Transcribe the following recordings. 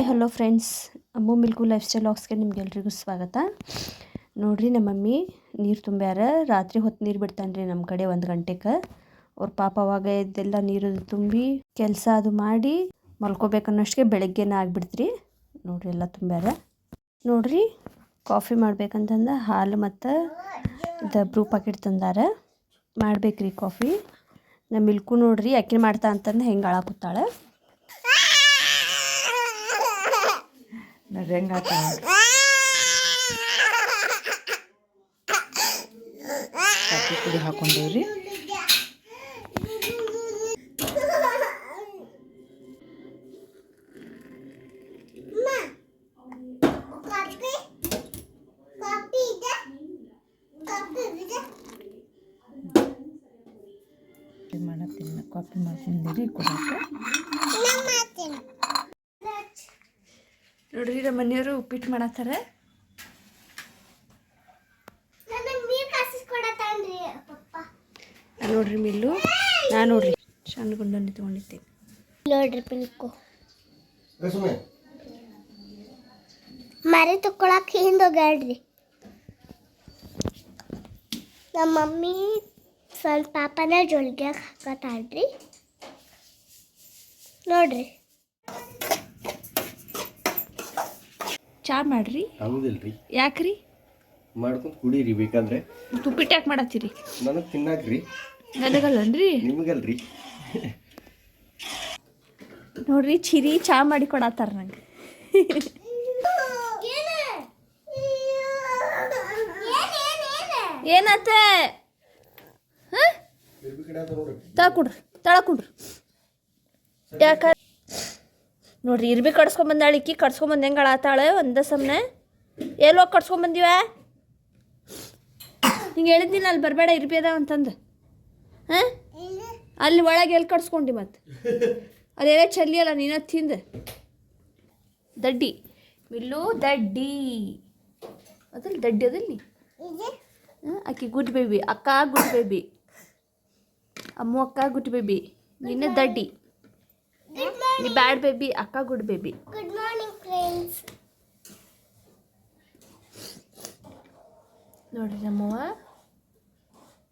Hi hello friends, Ammu milk lifestyle ನಿಮ್ಗೆ ನಿಮ್ಗೆಲ್ರಿಗೂ ಸ್ವಾಗತ. ನೋಡಿರಿ ನಮ್ಮ ಮಮ್ಮಿ ನೀರು ತುಂಬ್ಯಾರ. ರಾತ್ರಿ ಹೊತ್ತು ನೀರು ಬಿಡ್ತಾನೆ ರೀ ನಮ್ಮ ಕಡೆ ಒಂದು ಗಂಟೆಗೆ ಅವ್ರ ಪಾಪ ಅವಾಗ ಇದೆಲ್ಲ ನೀರು ತುಂಬಿ ಕೆಲಸ ಅದು ಮಾಡಿ ಮಲ್ಕೋಬೇಕನ್ನೋಷ್ಟಿಗೆ ಬೆಳಗ್ಗೆನೇ ಆಗಿಬಿಡ್ತ್ರಿ. ನೋಡಿರಿ ಎಲ್ಲ ತುಂಬ್ಯಾರ. ನೋಡಿರಿ, ಕಾಫಿ ಮಾಡ್ಬೇಕಂತಂದ್ರೆ ಹಾಲು ಮತ್ತು ಇದು ಬ್ರೂ ಪಾಕೆಟ್ ತಂದಾರ. ಮಾಡ್ಬೇಕ್ರಿ ಕಾಫಿ. ನಮ್ಮ ಮಿಲ್ಕು ನೋಡಿರಿ ಅಕ್ಕಿ ಮಾಡ್ತಾ ಅಂತಂದು ಹೆಂಗೆ ಅಳಾಕುತ್ತಾಳೆ. ನೋಡ್ರಿ ಹೆಂಗೆ ಆತ ಕಾಫಿ ಪುಡಿ ಹಾಕೊಂಡೇವ್ರಿ ಮಾಡತ್ತೀನಿ ಕಾಫಿ ಮಾಡ್ತಿದ್ದೀರಿ ಕೊಡಕ್ಕೆ ನಮ್ಮ ಮನೆಯವರು ಉಪ್ಪಿಟ್ಟು ಮಾಡತ್ತಾರ. ನೋಡ್ರಿ ಮಿಲ್ಲು ನಾ ನೋಡ್ರಿ. ಸಣ್ಣ ಗುಂಡನ್ನು ತಗೊಂಡಿದ್ದೇನೆ ನೋಡ್ರಿ ಪಿಲ್ಕು. ಮರಿ ತಕೊಳಕ್ ಹಿಂದೋಗ್ಯಾಡ್ರಿ ನಮ್ಮ ಮಮ್ಮಿ ಸ್ವಲ್ಪ ಪಾಪನ ಜೋಳಿಗೆ ಹಾಕತ್ತಾಳ್ರಿ ನೋಡ್ರಿ. ಚಾ ಮಾಡ್ರಿ. ರೀ ಯಾಕ್ರಿ? ಮಾಡ್ಕೊಂಡು ಕುಡೀರಿ ಬೇಕಂದ್ರೆ. ತುಪ್ಪಿಟ್ಟು ಯಾಕೆ ಮಾಡತ್ತೀರಿ? ನನಗೆ ತಿನ್ನಾಕ್ರಿ. ನನಗಲ್ಲನ್ರಿ? ನಿಮಗಲ್ರಿ. ನೋಡ್ರಿ ಚಿರಿ ಚಾ ಮಾಡಿ ಕೊಡತ್ತಾರ ನಂಗೆ. ಏನತ್ತ? ತಳಾ ಕುಡ್ರಿ. ಯಾಕ? ನೋಡ್ರಿ ಇರ್ಬಿ ಕಡ್ಸ್ಕೊಂಬಂದಾಳ ಇಕ್ಕಿ ಕಡ್ಸ್ಕೊಂಬಂದು ಹೆಂಗೆ ಅಳಾತಾಳೆ ಒಂದೇ ಸಮನೆ. ಎಲ್ಲೋ ಕಡ್ಸ್ಕೊಂಬಂದಿವ ಹಿಂಗೆ ಹೇಳಿದ್ನಿಲ್ಲ ಅಲ್ಲಿ ಬರಬೇಡ ಇರ್ಬಿ ಅದಾವ ಅಂತಂದು. ಹಾಂ? ಅಲ್ಲಿ ಒಳಗೆ ಎಲ್ಲಿ ಕಡ್ಸ್ಕೊಂಡಿ ಮತ್ತೆ? ಅದೇ ಚಲ್ಲಿ ಅಲ್ಲ ನೀನ ತಿಂದು? ದಡ್ಡಿ. ಮಿಲ್ಲು ದಡ್ಡಿ. ಅದಲ್ಲಿ ದಡ್ಡಿ ಅದಲ್ಲಿ? ಅಕ್ಕಿ ಗುಡ್ ಬೇಬಿ ಅಕ್ಕ ಗುಡ್ ಬೇಬಿ. ಅಮ್ಮ ಅಕ್ಕ ಗುಡ್ ಬೇಬಿ ನಿನ್ನ ದಡ್ಡಿ. ನೀ ಬ್ಯಾಡ್ ಬೇಬಿ ಅಕ್ಕ good baby good morning friends ನೋಡ್ರಿ ನಮ್ಮವ್ವ.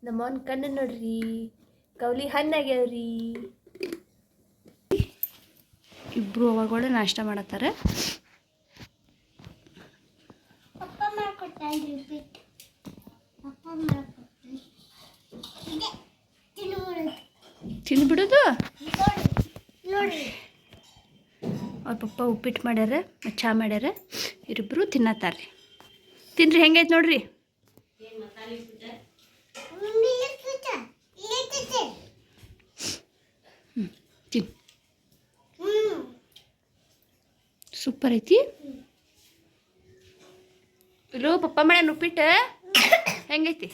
ನಮ್ಮವನ ಕಣ್ಣು ನೋಡ್ರಿ. ಕೌಲಿ ಹಣ್ಣಾಗ್ಯಾವ್ರಿ ಇಬ್ಬರು ಅವಾಗಳು ನಾಷ್ಟ ಮಾಡತ್ತಾರೆ ಪಪ್ಪ ಮಾಡ್ಕೊಟ್ಟಾಳ್ರಿ ಉಪ್ಪಿಟ್ಟು ಪಪ್ಪ ಮಾಡ್ಕೊಟ್ರಿ ಇದೆ ತಿನ್ನುವುದು ತಿಂದ್ಬಿಡೋದು ನೋಡ್ರಿ ನೋಡ್ರಿ ಅವ್ರ ಪಪ್ಪ ಉಪ್ಪಿಟ್ಟು ಮಾಡ್ಯಾರ ಚಹಾ ಮಾಡ್ಯಾರ ಇರಿಬ್ಬರು ತಿನ್ನತ್ತಾರ್ರಿ. ತಿನ್ರಿ, ಹೆಂಗೈತೆ ನೋಡ್ರಿ? ತಿನ್. ಸೂಪರ್ ಐತಿ. ಇಲ್ಲೋ, ಪಪ್ಪ ಮಾಡ್ಯಾನ ಉಪ್ಪಿಟ್ಟು? ಹೆಂಗೈತಿ?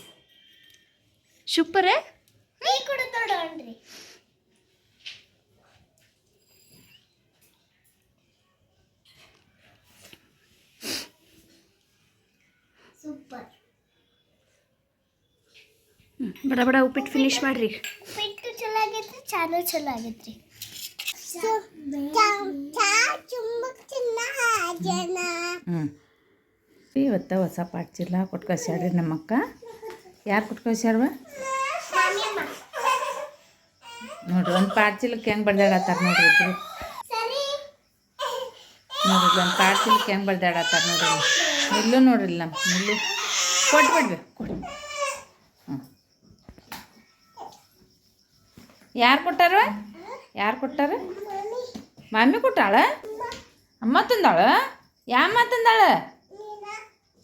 ಸೂಪರ್? ಬಡ ಬಡ ಉಪ್ಪಿಟ್ಟು ಫಿನಿಶ್ ಮಾಡ್ರಿ. ಉಪ್ಪಿಟ್ಟು ಚಲೋ ಆಗೈತ್ರಿ ಚಾನು ಚಲೋ ಆಗೈತ್ರಿ ಹ್ಞೂ ಇವತ್ತು ಹೊಸ ಪಾಟ್ ಚೀಲ ಕೊಟ್ಟು ಕಳ್ಸ್ಯಾಡ್ರಿ ನಮ್ಮ ಅಕ್ಕ ಯಾರು ಕೊಟ್ಟು ಕಳ್ಸ್ಯಾರವ ನೋಡ್ರಿ ಒಂದು ಪಾಟ್ ಚೀಲಕ್ಕೆ ಹೆಂಗೆ ಬಡ್ದಾಡತ್ತಾರ ನೋಡ್ರಿ ಇಬ್ರು. ನೋಡ್ರಿ ಒಂದು ಪಾಟ್ ಚೀಲಕ್ಕೆ ಹೆಂಗೆ ಬಡ್ದಾಡತ್ತಾರ ನೋಡ್ರಿ. ನಿಲ್ಲು ನೋಡ್ರಿ ನಮ್ಮ ನಿಲ್ಲು ಕೊಟ್ಟು ಬಿಡ್ಬೇಕು ಕೊಡು ಯಾರು ಕೊಟ್ಟಾರ? ಯಾರು ಕೊಟ್ಟಾರ? ಮಮ್ಮಿ ಕೊಟ್ಟಾಳ? ಅಮ್ಮ ತಂದಾಳ? ಯಾಮ್ಮ ತಂದಾಳ?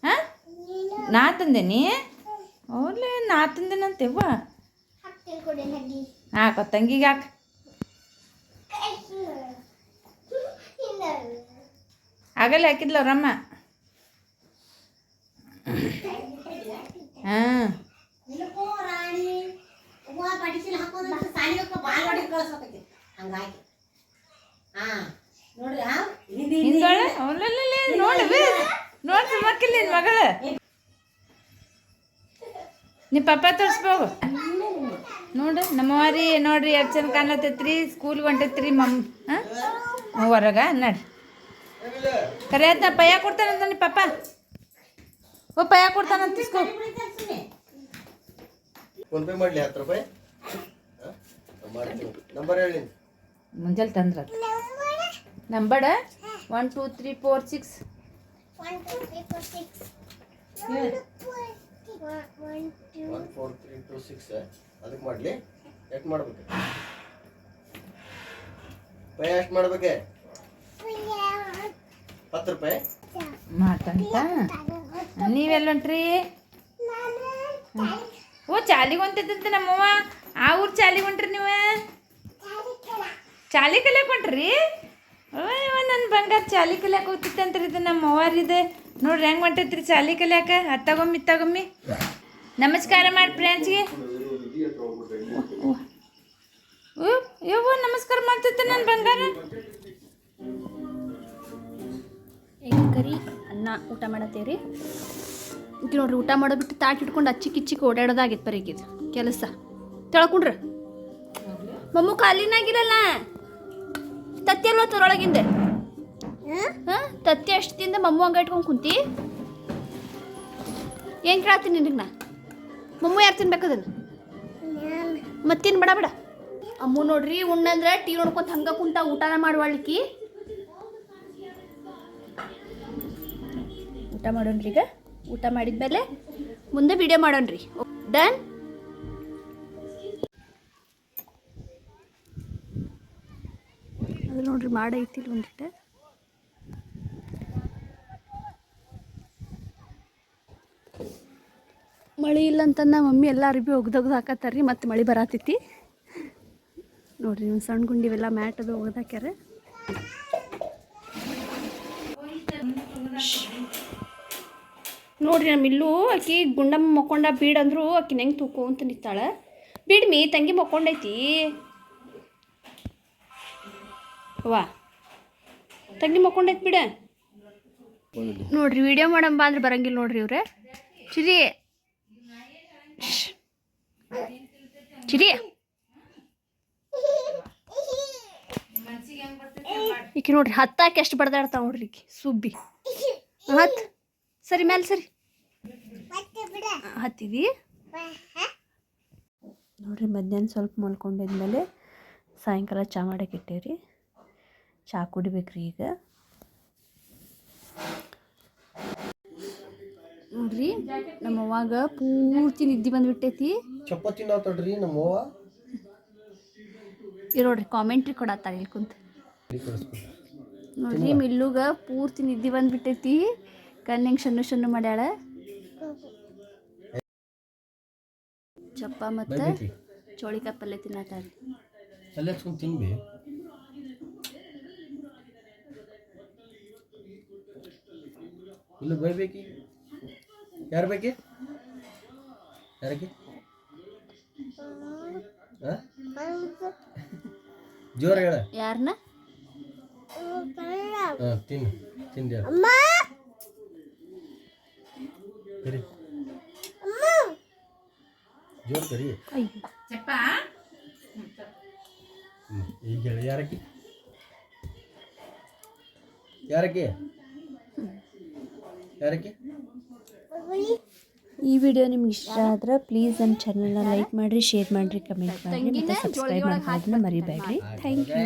ಹಾಂ? ನಾ ತಂದೇನಿ? ಓಲೆ ನಾ ತಂದೇನಂತೇವ್ವ. ಹಾಕೋ ತಂಗಿಗೆ ಹಾಕ. ಆಗಲ್ಲ ಹಾಕಿದ್ಲ ಅವ್ರಮ್ಮ. ಹಾಂ. ಹಿಂದೊಳೆ ಅವಲಲ್ಲ ನೋಡಿ ನೋಡ್ರಿ ಮಗಳು ನಿನ್ನ ಮಗಳ. ನಿಮ್ಮ ಪಪ್ಪ ತೋರಿಸ್ಬೋಗು ನೋಡ್ರಿ ನಮ್ಮವಾರಿ ನೋಡ್ರಿ ಎಷ್ಟು ಚಂದ ಕಾಣತೈತ್ರಿ ಸ್ಕೂಲ್ಗೆ ಹೊಂಟೈತ್ರಿ ಮಮ್ ಹಾಂ? ಹೊರಗ ನಡಿ. ಕರೆ ನಾ ಪಯ್ಯ ಕೊಡ್ತಾನಂತ ನಿಮ್ಮ ಪಪ್ಪ. ಓ ಪಯ್ಯ ಕೊಡ್ತಾನಂತ ಇಸ್ಕೊ ಫೋನ್ ಪೇ ಮಾಡಲಿ ಹತ್ತು ರೂಪಾಯಿ. ಮಾಡ್ತೀನಿ. ನಂಬರ್ ಹೇಳಿ. ಮುಂಜಾನೆ ತಂದ್ರ number one two three four six one four three two six ಅದಕ್ಕೆ ಮಾಡಲಿ. ಎಷ್ಟು ಮಾಡ್ಬೇಕು? ಪೈ ಎಷ್ಟು ಮಾಡ್ಬೇಕೆ? ಹತ್ತು ರೂಪಾಯಿ. ಮಾತಂತ ನೀವೆಲ್ಲ ಹೊಂಟ್ರಿ ಓ, ಚಾಲಿಗೆ ಹೊಂಟಿದ್ದಂತ ನಮ್ಮವ್ವ. ಆ ಊರು ಚಾಲಿಗೆ ಹೊಂಟ್ರಿ ನೀವು? ಚಾಲಿ ಕಲಿಯಕ್ಕೆ ಹೊಂಟ್ರಿ? ನನ್ನ ಬಂಗಾರ ಚಾಲಿ ಕಲಿಯಕ್ಕೆ ಹೋಗ್ತಿತ್ತಂತ್ರಿ ಇದು ನಮ್ಮ ಅವ್ವಾರಿದೆ ನೋಡ್ರಿ, ಹೆಂಗೆ ಹೊಂಟೈತ್ರಿ ಚಾಲಿ ಕಲಿಯಾಕ? ಅತ್ತಾಗೊಮ್ಮಿ ಇತ್ತಾಗೊಮ್ಮಿ ನಮಸ್ಕಾರ ಮಾಡಿ ಫ್ರೆಂಡ್ಸ್ಗೆ. ಯವ್ವ, ನಮಸ್ಕಾರ ಮಾಡ್ತೈತೆ ನನ್ನ ಬಂಗಾರ? ಕರಿ? ಅನ್ನ ಊಟ ಮಾಡತ್ತೇವ್ರಿ? ಈಗ ನೋಡ್ರಿ ಊಟ ಮಾಡೋಬಿಟ್ಟು ತಾಟ್ ಹಿಡ್ಕೊಂಡು ಅಚ್ಚಿ ಕಿಚ್ಚಿಗೆ ಓಡಾಡೋದಾಗಿತ್ತು ಬರೀಗಿದು ಕೆಲಸ. ತಿಳ್ಕೊಂಡ್ರೆ. ಮಮ್ಮು ಕಾಲಿನಾಗಿರಲ್ಲ ತತ್ತಿ ಅಲ್ವ ತರೊಳಗಿಂದ? ಹಾಂ? ತತ್ತಿ ಅಷ್ಟು ತಿಂದ ಮಮ್ಮು ಹಂಗ ಇಟ್ಕೊಂಡು ಕುಂತಿ. ಏನು ಕೇಳತ್ತೀನಿ ನಿನಗೆ ನಾ? ಮಮ್ಮು ಯಾರು ತಿನ್ಬೇಕು ಅದನ್ನು? ಮತ್ತೇನು ಬೇಡ ಬೇಡ. ಅಮ್ಮು ನೋಡ್ರಿ ಉಣ್ಣಂದ್ರೆ ಟೀ ನೋಡ್ಕೊಂತ ಹಂಗ ಕುಂತ ಊಟನ ಮಾಡುವಳಿಕಿ. ಊಟ ಮಾಡೋಣ್ರಿ ಈಗ ಊಟ ಮಾಡಿದ ಮೇಲೆ ಮುಂದೆ ವಿಡಿಯೋ ಮಾಡೋಣ ರೀ. ಡನ್ ಅದು ನೋಡ್ರಿ ಮಾಡೈತಿ ಒಂದಿಟ್ಟೆ. ಮಳಿ ಇಲ್ಲ ಅಂತಂದ ಮಮ್ಮಿ ಎಲ್ಲ ಅರಿಬಿ ಒಗ್ದೊಗ್ದು ಹಾಕತ್ತಾರ್ರಿ ಮತ್ತೆ ಮಳೆ ಬರತೈತಿ. ನೋಡ್ರಿ ಸಣ್ಣ ಗುಂಡಿವೆಲ್ಲ ಮ್ಯಾಟ್ ಅದು ಒಗ್ದು ನೋಡ್ರಿ ನಮ್ಮ ಇಲ್ಲೂ ಆಕಿ ಗುಂಡಮ್ಮ ಮಕ್ಕೊಂಡ ಬೀಡ್ ಅಂದ್ರು ಆಕಿ ನಂಗೆ ತೂಕು ಅಂತ ನಿಂತಾಳೆ. ಬಿಡ್ಮಿ ತಂಗಿ ಮಕ್ಕೊಂಡೈತಿ. ವಾ. ತಂಗಿ ಮಕ್ಕೊಂಡೈತಿ ಬಿಡ. ನೋಡ್ರಿ ವಿಡಿಯೋ ಮಾಡಂಬ ಅಂದ್ರೆ ಬರಂಗಿಲ್ಲ ನೋಡ್ರಿ ಇವ್ರೆ. ಚಿರಿ. ಚಿರಿ. ಈಕಿ ನೋಡ್ರಿ, ಹತ್ತಾಕೆ ಎಷ್ಟು ಬಡ್ದಾಡ್ತಾವ ನೋಡ್ರಿ ಈಕಿ, ಸುಬ್ಬಿ. ಹತ್. ಸರಿ ಮ್ಯಾಲೆ ಸರಿ. ಹತ್ತಿದಿ? ನೋಡ್ರಿ ಮಧ್ಯಾಹ್ನ ಸ್ವಲ್ಪ ಮಲ್ಕೊಂಡಿದ್ಮೇಲೆ ಸಾಯಂಕಾಲ ಚಾ ಮಾಡಕ್ಕೆ ಇಟ್ಟೇವ್ರಿ. ಚಾ ಕುಡಿಬೇಕ್ರಿ ಈಗ. ನೋಡ್ರಿ ನಮ್ಮ ಅವ್ವಾಗ ಪೂರ್ತಿ ನಿದ್ದೆ ಬಂದ್ಬಿಟ್ಟೈತಿ. ಚಪಾತಿ ನಾವು ತಡ್ರಿ ನಮ್ಮ ಅವ್ವ. ಇರೋಡ್ರಿ ನೋಡ್ರಿ ಕಾಮೆಂಟ್ರಿ ಕೊಡತ್ತಾರ ಇಲ್ಲಿ ಕುಂತ. ನೋಡ್ರಿ ಮಿಲ್ಲುಗ ಪೂರ್ತಿ ನಿದ್ದೆ ಬಂದ್ಬಿಟ್ಟೈತಿ. ಕಣ್ಣಿಂಗ್ ಸಣ್ಣ ಸಣ್ಣ ಮಾಡ್ಯಾಳ. ಚಪ್ಪ ಮತ್ತು ಚೋಳಿಕಾಯಿ ಪಲ್ಯ ತಿನ್ನತ್ತಾರ ಅಲ್ಲೇ. ಹಚ್ಕೊಂಡು ತಿನ್ಬಿ? ಇಲ್ಲ ಬೈಬೇಕಿ? ಯಾರು ಬೇಕಿ? ಯಾರಕ್ಕೆ? ಜೋರ ಹೇಳ. ಯಾರನ್ನ ತಿನ್ ತಿನ್ನು ತಿಂದ ಕರಿ ಜೋರ್ ಕರಿ. ಈಗ ಹೇಳಿ ಯಾರಕ್ಕೆ? ಯಾರಕ್ಕೆ? ಯಾರಕ್ಕೆ? ಈ ವಿಡಿಯೋ ನಿಮ್ಗೆ ಇಷ್ಟ ಆದ್ರೆ ಪ್ಲೀಸ್ ನಮ್ಮ ಚಾನಲ್ನ ಲೈಕ್ ಮಾಡಿರಿ ಶೇರ್ ಮಾಡಿರಿ ಕಮೆಂಟ್ ಮಾಡಿರಿ. ಮತ್ತು ಸಬ್ಸ್ಕ್ರೈಬ್ ಮಾಡೋದನ್ನ ಮರಿಬೇಡ್ರಿ. Thank you